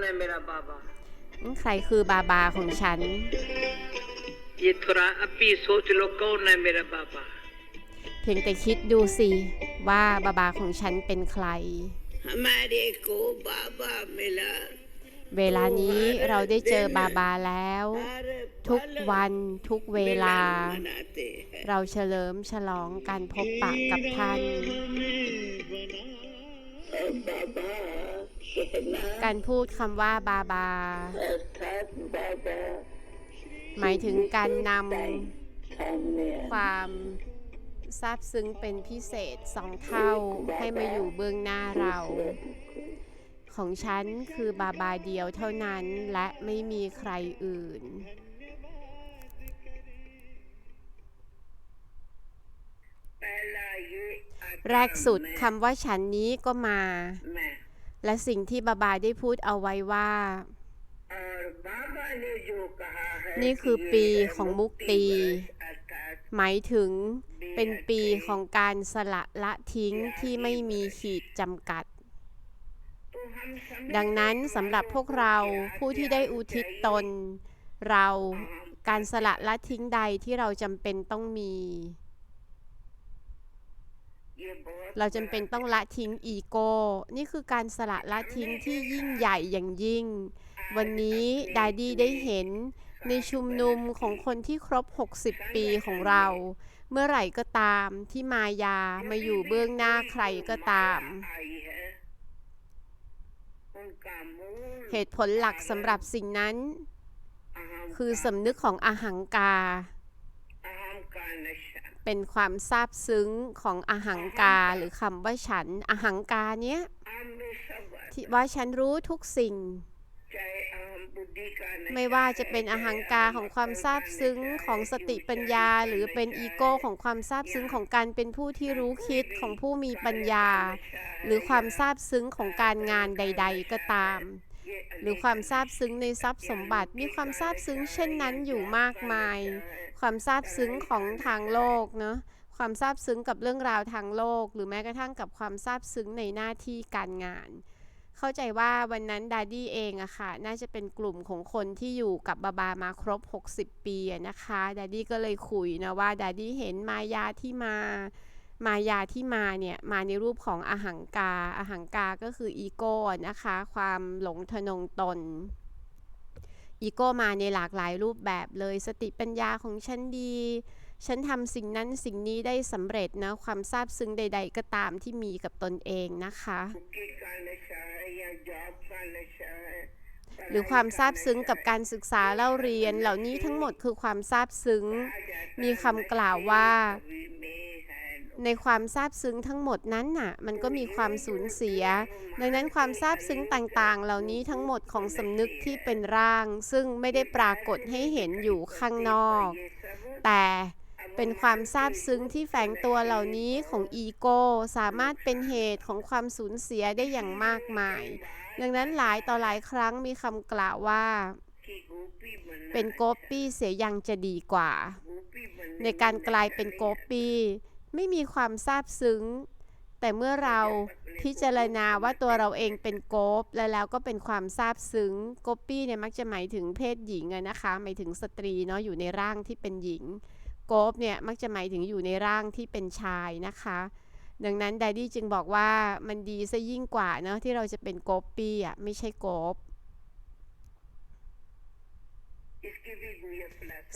है मेरा बाबा ใครคือบาบาของฉัน ये थोड़ा अपी सोच लो कौन है मेरा बाबा เพียงแต่คิดดูสิ ว่าบาบาของฉันเป็นใคร हमारे को बाबा मिला เวลานี้เราได้เจอบาบาแล้ว हर ทุกวันทุกเวลา मनाते हैं เราเฉลิมฉลองการพบปะกับท่าน बाबा कहना การพูดคำว่าบาบา หมายถึงการนำความซาบซึ้งเป็นพิเศษสองเท่าให้มาอยู่เบื้องหน้าเรา ของฉันคือบาบาเดียวเท่านั้นและไม่มีใครอื่น แรกสุดคำว่าฉันนี้ก็มา และสิ่งที่บาบาได้พูดเอาไว้ว่า นี่คือปีของมุกตี หมายถึงเป็นปีของการสละละทิ้งที่ไม่มีขีดจำกัด ดังนั้นสำหรับพวกเราผู้ที่ได้อุทิศตน เราการสละละทิ้งใดที่เราจำเป็นต้องมี เราจำเป็นต้องละทิ้งอีโก้ นี่คือการสละละทิ้งที่ยิ่งใหญ่อย่างยิ่ง วันนี้ดาดีได้เห็นในชุมนุมของคนที่ครบ 60 ปีของเรา เมื่อไหร่ก็ตามที่มายามาอยู่เบื้องหน้าใครก็ตาม เหตุผลหลักสำหรับสิ่งนั้น คือสำนึกของอาหังกา เป็นความซาบซึ้งของอหังกาหรือคำว่าฉัน อหังกาเนี้ยที่ว่าฉันรู้ทุกสิ่ง ไม่ว่าจะเป็นอหังกาของความซาบซึ้งของสติปัญญา หรือเป็นอีโก้ของความซาบซึ้งของการเป็นผู้ที่รู้คิดของผู้มีปัญญา หรือความซาบซึ้งของการงานใด ๆ ก็ตาม หรือความซาบซึ้งในทรัพย์สมบัติ มีความซาบซึ้งเช่นนั้นอยู่มากมาย ความซาบซึ้งของทางโลกเนาะความซาบซึ้งกับเรื่องราวทางโลก หรือแม้กระทั่งกับความซาบซึ้งในหน้าที่การงาน เข้าใจว่าวันนั้นดาดี้เองอะค่ะ น่าจะเป็นกลุ่มของคนที่อยู่กับบาบามาครบ 60 ปีนะคะดาดี้ก็เลยคุยนะว่าดาดี้เห็นมายาที่มา มายาที่มาเนี่ยมาในรูปของอหังกาอหังกาก็คืออีโก้นะคะ ความหลงทนงตนอีโก้มาในหลากหลายรูปแบบเลยสติปัญญาของฉันดี ฉันทำสิ่งนั้นสิ่งนี้ได้สำเร็จนะ ความซาบซึ้งใด ๆ ก็ตามที่มีกับตนเองนะคะ หรือความซาบซึ้งกับการศึกษาเล่าเรียน เหล่านี้ทั้งหมดคือความซาบซึ้ง มีคำกล่าวว่า ในความซาบซึ้งทั้งหมดนั้นน่ะ มันก็มีความสูญเสีย ดังนั้นความซาบซึ้งต่างๆ เหล่านี้ทั้งหมดของสำนึกที่เป็นร่าง ซึ่งไม่ได้ปรากฏให้เห็นอยู่ข้างนอก แต่เป็นความซาบซึ้งที่แฝงตัวเหล่านี้ของอีโก้สามารถเป็นเหตุของความสูญเสียได้อย่างมากมาย ดังนั้นหลายต่อหลายครั้งมีคำกล่าวว่า เป็นโกปี้เสียยังจะดีกว่า ในการกลายเป็นโกปี้ ไม่มีความซาบซึ้ง แต่เมื่อเราพิจารณาว่าตัวเราเองเป็นโกบและแล้วก็เป็นความซาบซึ้งโกปี้เนี่ยมักจะหมายถึงเพศหญิงนะคะหมายถึงสตรีเนาะอยู่ในร่างที่เป็นหญิงโกบเนี่ยมักจะหมายถึงอยู่ในร่างที่เป็นชายนะคะ ดังนั้นดดี้จึงบอกว่ามันดีซะยิ่งกว่าเนาะที่เราจะเป็นโกบปี้อะไม่ใช่โกบ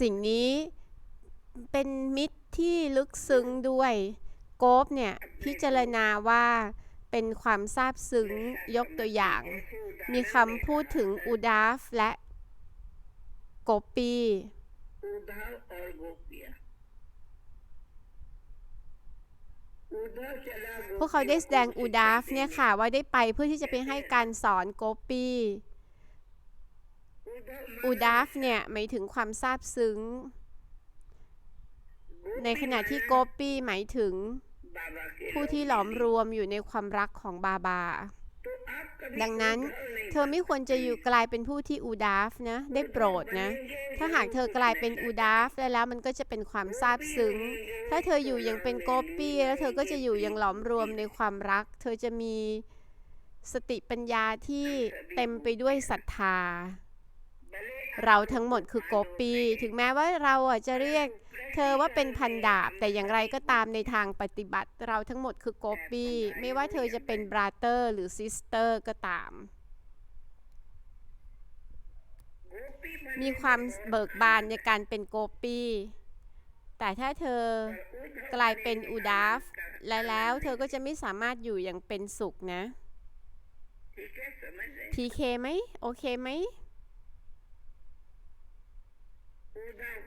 สิ่งนี้ เป็นมิตรที่ลึกซึ้งด้วย โกบเนี่ยพิจารณาว่าเป็นความซาบซึ้งยกตัวอย่าง มีคำพูดถึงอุดาฟและโกปีอูดาฟและโกปีพวกเขาได้แสดงอุดาฟเนี่ยค่ะ ว่าได้ไปเพื่อที่จะไปให้การสอนโกปีอุดาฟเนี่ยหมายถึงความซาบซึ้ง ในขณะที่โกปี้หมายถึง ผู้ที่หลอมรวมอยู่ในความรักของบาบา ดังนั้น เธอไม่ควรจะอยู่กลายเป็นผู้ที่อูดาฟนะ ได้โปรดนะ ถ้าหากเธอกลายเป็นอูดาฟได้แล้วมันก็จะเป็นความซาบซึ้ง ถ้าเธออยู่ยังเป็นโกปี้แล้วเธอก็จะอยู่ยังหลอมรวมในความรัก เธอจะมีสติปัญญาที่เต็มไปด้วยศรัทธา เราทั้งหมดคือโกปี้ถึงแม้ว่าเราจะเรียก เธอว่าเป็นพันดาบ แต่อย่างไรก็ตามในทางปฏิบัติเราทั้งหมดคือโกปีไม่ว่าเธอจะเป็นบราเตอร์หรือซิสเตอร์ก็ตาม มีความเบิกบานในการเป็นโกปี้แต่ถ้าเธอกลายเป็นอูดาฟและแล้วเธอก็จะไม่สามารถอยู่อย่างเป็นสุขนะพีเคไหม โอเคไหม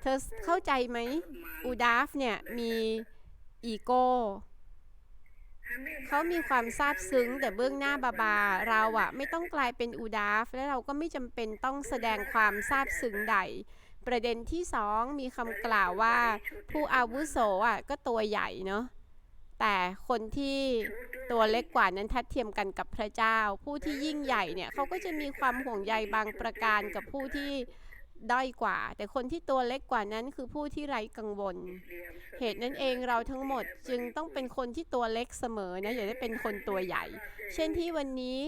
เธอเข้าใจไหมอูดาฟเนี่ยมีอีโก้เขามีความซาบซึ้งแต่เบื้องหน้าบาบาเราอะไม่ต้องกลายเป็นอูดาฟ และเราก็ไม่จำเป็นต้องแสดงความซาบซึ้งใด ประเด็นที่สองมีคำกล่าวว่า ผู้อาวุโสอะก็ตัวใหญ่เนาะแต่คนที่ตัวเล็กกว่านั้นทัดเทียมกันกับพระเจ้า ผู้ที่ยิ่งใหญ่เนี่ยเขาก็จะมีความห่วงใยบางประการกับผู้ที่ ด้อยกว่า แต่คนที่ตัวเล็กกว่านั้นคือผู้ที่ไร้กังวล เหตุนั้นเองเราทั้งหมดจึงต้องเป็นคนที่ตัวเล็กเสมอนะอย่าได้เป็นคนตัวใหญ่ เช่นที่วันนี้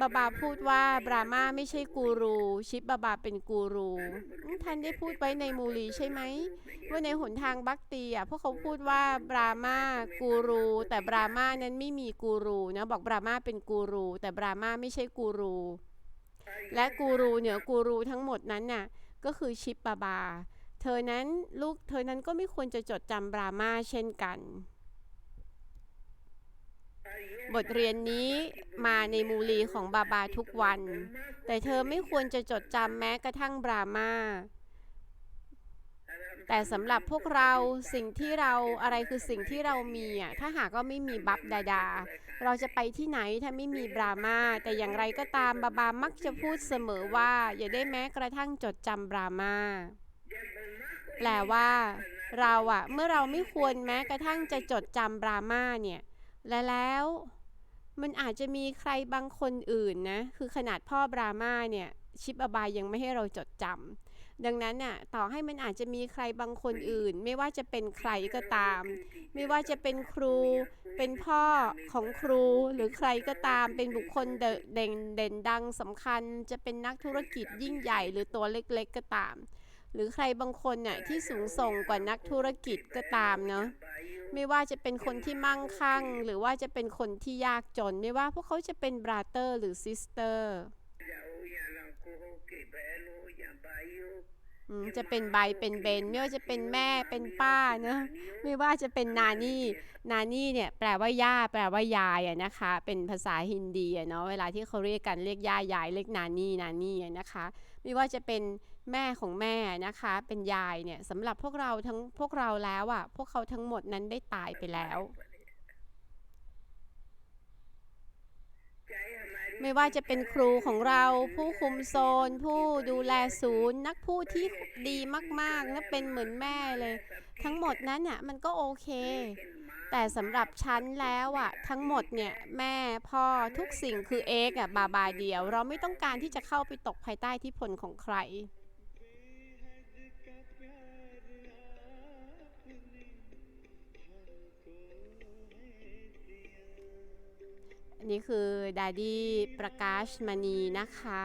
บาบาพูดว่าบรามาไม่ใช่กูรู ชิปบาบาเป็นกูรูท่านได้พูดไว้ในมูลีใช่ไหมว่าในหนทางบักตีอะพวกเขาพูดว่าบรามากูรู แต่บรามานั้นไม่มีกูรูนะบอกบรามาเป็นกูรู แต่บรามาไม่ใช่กูรู และกูรูเหนือกูรูทั้งหมดนั้นน่ะก็คือชิปบาบา เธอนั้นลูกเธอนั้นก็ไม่ควรจะจดจำบรามาเช่นกัน บทเรียนนี้มาในมูลีของบาบาทุกวัน แต่เธอไม่ควรจะจดจำแม้กระทั่งบรามาแต่สำหรับพวกเราสิ่งที่เราอะไรคือสิ่งที่เรามีอะถ้าหากว่าไม่มีบับดาดา เราจะไปที่ไหนถ้าไม่มีบรามาแต่อย่างไรก็ตามบาบามักจะพูดเสมอว่า อย่าได้แม้กระทั่งจดจำบรามาแปลว่าเราอะเมื่อเราไม่ควรแม้กระทั่งจะจดจำบรามาเนี่ย และแล้วมันอาจจะมีใครบางคนอื่นนะ คือขนาดพ่อบรามาเนี่ย ชิปอบายยังไม่ให้เราจดจำ ดังนั้นน่ะต่อให้มันอาจจะมีใครบางคนอื่น ไม่ว่าจะเป็นใครก็ตาม ไม่ว่าจะเป็นครู เป็นพ่อของครูหรือใครก็ตาม เป็นบุคคลเด่นเด่นดังสำคัญ จะเป็นนักธุรกิจยิ่งใหญ่หรือตัวเล็กๆก็ตาม หรือใครบางคนน่ะที่สูงส่งกว่านักธุรกิจก็ตามเนาะไม่ว่าจะเป็นคนที่มั่งคั่ง หรือว่าจะเป็นคนที่ยากจน ไม่ว่าพวกเขาจะเป็นบราเตอร์หรือซิสเตอร์ จะเป็นใบเป็นเบนไม่ว่าจะเป็นแม่เป็นป้าเนะไม่ว่าจะเป็นนานี่นานี่เนี่ยแปลว่าย่าแปลว่ายายอะนะคะ เป็นภาษาฮินดีอะเนาะเวลาที่เขาเรียกกันเรียกย่ายายเรียกนานี่นานี่นะคะ ไม่ว่าจะเป็นแม่ของแม่นะคะ เป็นยายเนี่ยสำหรับพวกเราทั้งพวกเราแล้วอะพวกเขาทั้งหมดนั้นได้ตายไปแล้ว ไม่ว่าจะเป็นครูของเราผู้คุมโซน ผู้ดูแลศูนย์ นักผู้ที่ดีมากๆและเป็นเหมือนแม่เลย ทั้งหมดนั้นน่ะมันก็โอเค แต่สำหรับฉันแล้วอะทั้งหมดเนี่ยแม่พ่อทุกสิ่งคือเอกอะบาบาเดียว เราไม่ต้องการที่จะเข้าไปตกภายใต้ที่ผลของใคร นี่คือดาดี้ประกาศมณีนะคะ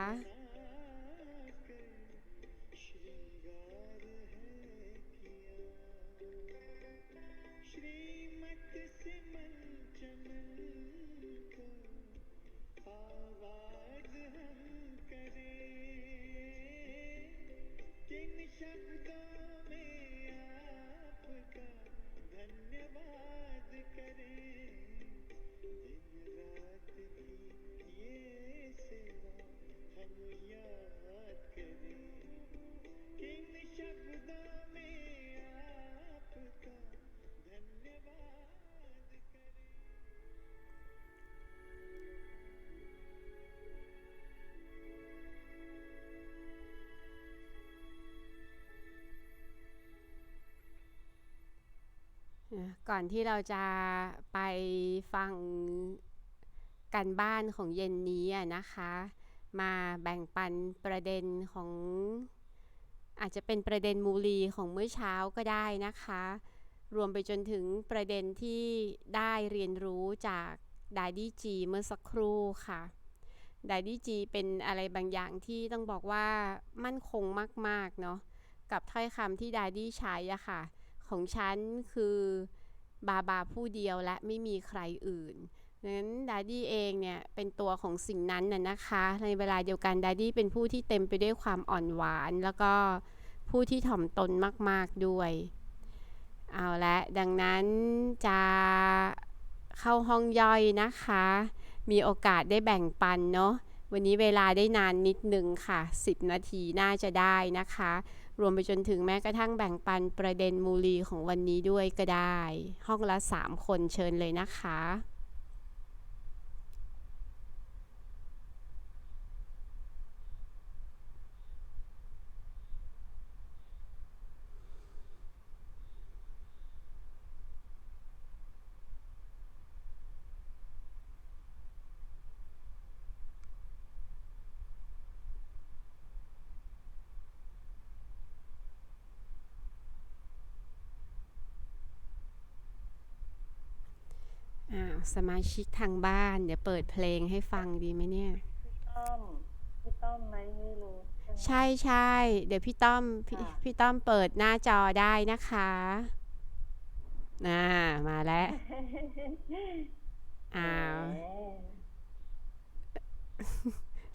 ก่อนที่เราจะไปฟังกันบ้านของเย็นนี้อะนะคะ มาแบ่งปันประเด็นของอาจจะเป็นประเด็นมูลีของเมื่อเช้าก็ได้นะคะ รวมไปจนถึงประเด็นที่ได้เรียนรู้จากด d ดี้จีเมื่อสักครู่ค่ะด d ดี้จีเป็นอะไรบางอย่างที่ต้องบอกว่ามั่นคงมาก ๆ เนาะกับถ้อยคำที่ด d ดี้ใช้อะค่ะ ของฉันคือ บาบาผู้เดียวและไม่มีใครอื่นดังนั้นด d ดี้เองเนี่ยเป็นตัวของสิ่งนั้นน่ะนะคะ ในเวลาเดียวกันด d ดี้เป็นผู้ที่เต็มไปด้วยความอ่อนหวาน แล้วก็ผู้ที่ถ่อมตนมาก ๆด้วย เอาละดังนั้นจะเข้าห้องย่อยนะคะ มีโอกาสได้แบ่งปันเนาะ วันนี้เวลาได้นานนิดนึงค่ะ 10 นาทีน่าจะได้นะคะ รวมไปจนถึงแม้กระทั่งแบ่งปันประเด็นมูลีของวันนี้ด้วยก็ได้ ห้องละ 3 คนเชิญเลยนะคะ อ่า สมาชิกทางบ้าน เดี๋ยวเปิดเพลงให้ฟังดีไหมเนี่ย ต้อมพี่ต้อมไหมไม่รู้ใช่ไหม ใช่ใช่เดี๋ยวพี่ต้อมพี่ค่ะ พี่ต้อมเปิดหน้าจอได้นะคะน่ามาแล้วอ้าว แหม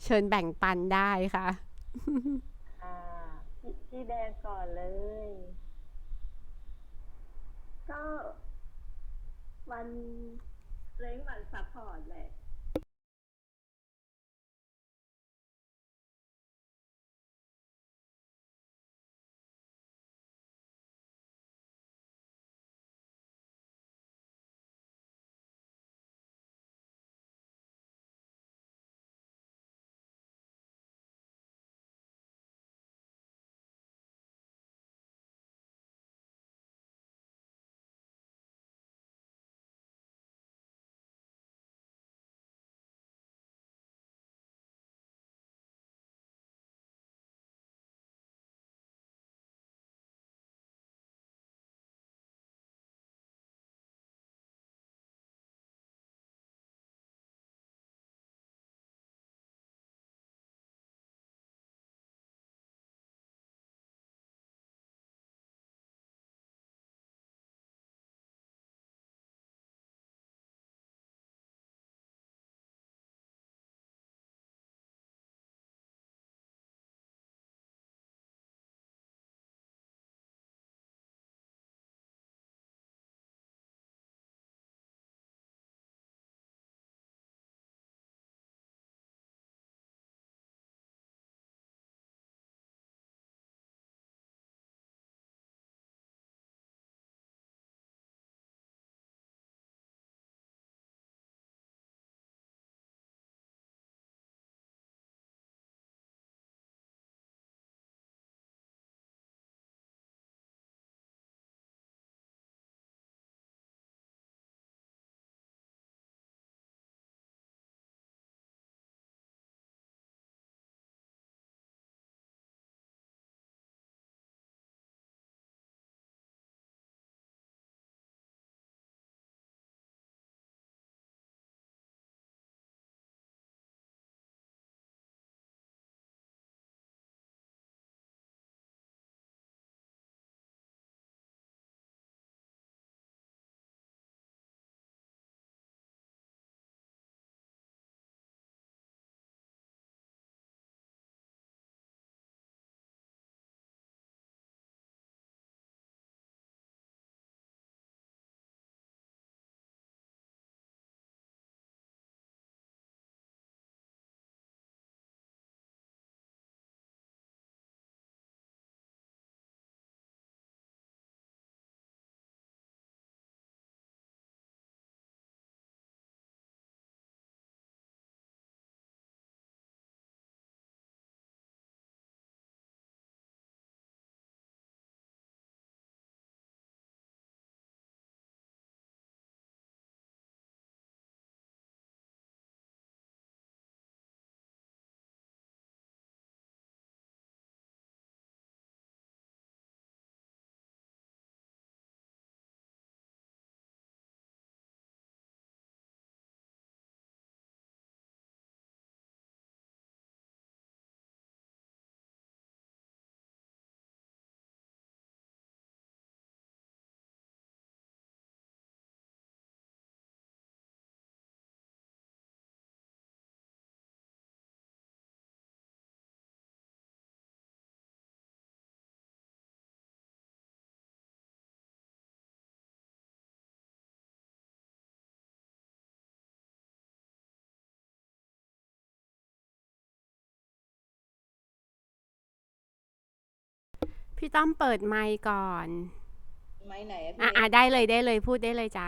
เชิญแบ่งปันได้ค่ะ อ่าพี่พี่แดงก่อนเลย ก็วัน เล้งมันซัพพอร์ตแหละ พี่ต้อมเปิดไมค์ก่อน ไม้ไหนอะพี่อะอะเล็กได้เลยได้เลยพูดได้เลยจ้ะ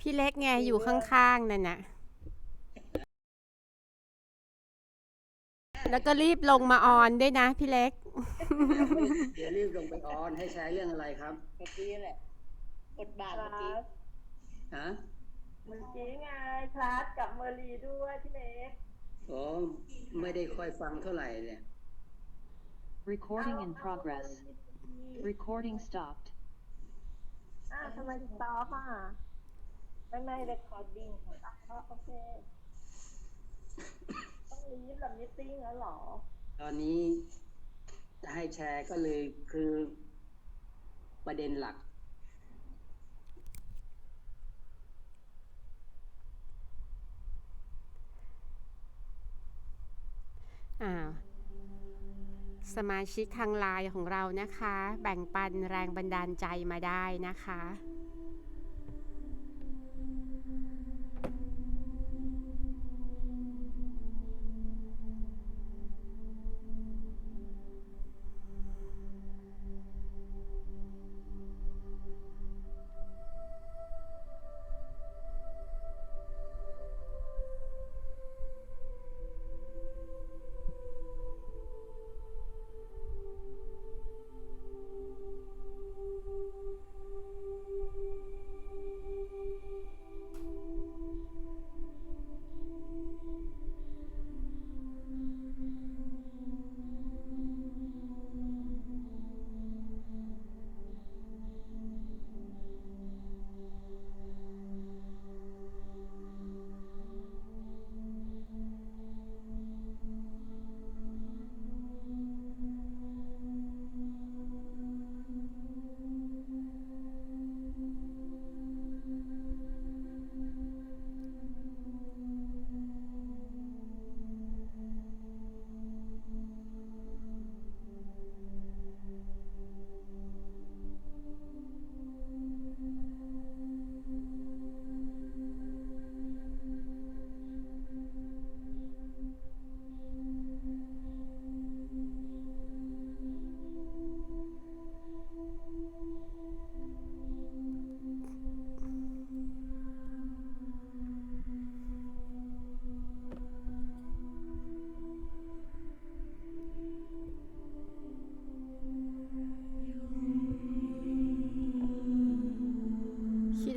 พี่เล็กไงอยู่ข้างๆนั่นน่ะ แล้วก็รีบลงมาออนด้วยนะพี่เล็ก เดี๋ยวรีบลงไปออนให้ใช้เรื่องอะไรครับเมื่อกี้แหละบทบาทคเมื่อลากี้สฮะเมื่อกี้ไงคลาสกับเมอรีด้วยพี่เล็กอ๋อไม่ได้ค่อยฟังเท่าไหร่เนี่ย Recording in progress. Recording stopped. อ้าวทำไมถึงตอป่ะ ไม่ไม่เรคคอร์ดิ้งของอ๋อโอเค ต้องรีบแบบมิทติ้งแล้วเหรอ ตอนนี้จะให้แชร์ก็เลยคือประเด็นหลัก อ่า สมาชิกทางไลน์ของเรานะคะ แบ่งปันแรงบันดาลใจมาได้นะคะ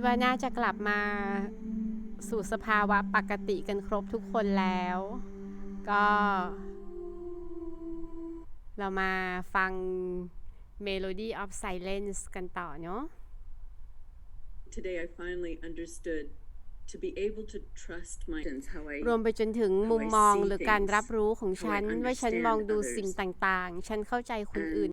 ว่าน่าจะกลับมาสู่สภาวะปกติกันครบทุกคนแล้ว ก็ เรามาฟัง Melody of Silence กันต่อเนาะ Today I finally understood to be able to trust my how I รวมไปจนถึงมุมมองหรือการรับรู้ของฉัน ว่าฉันมองดูสิ่งต่างๆ ฉันเข้าใจคนอื่น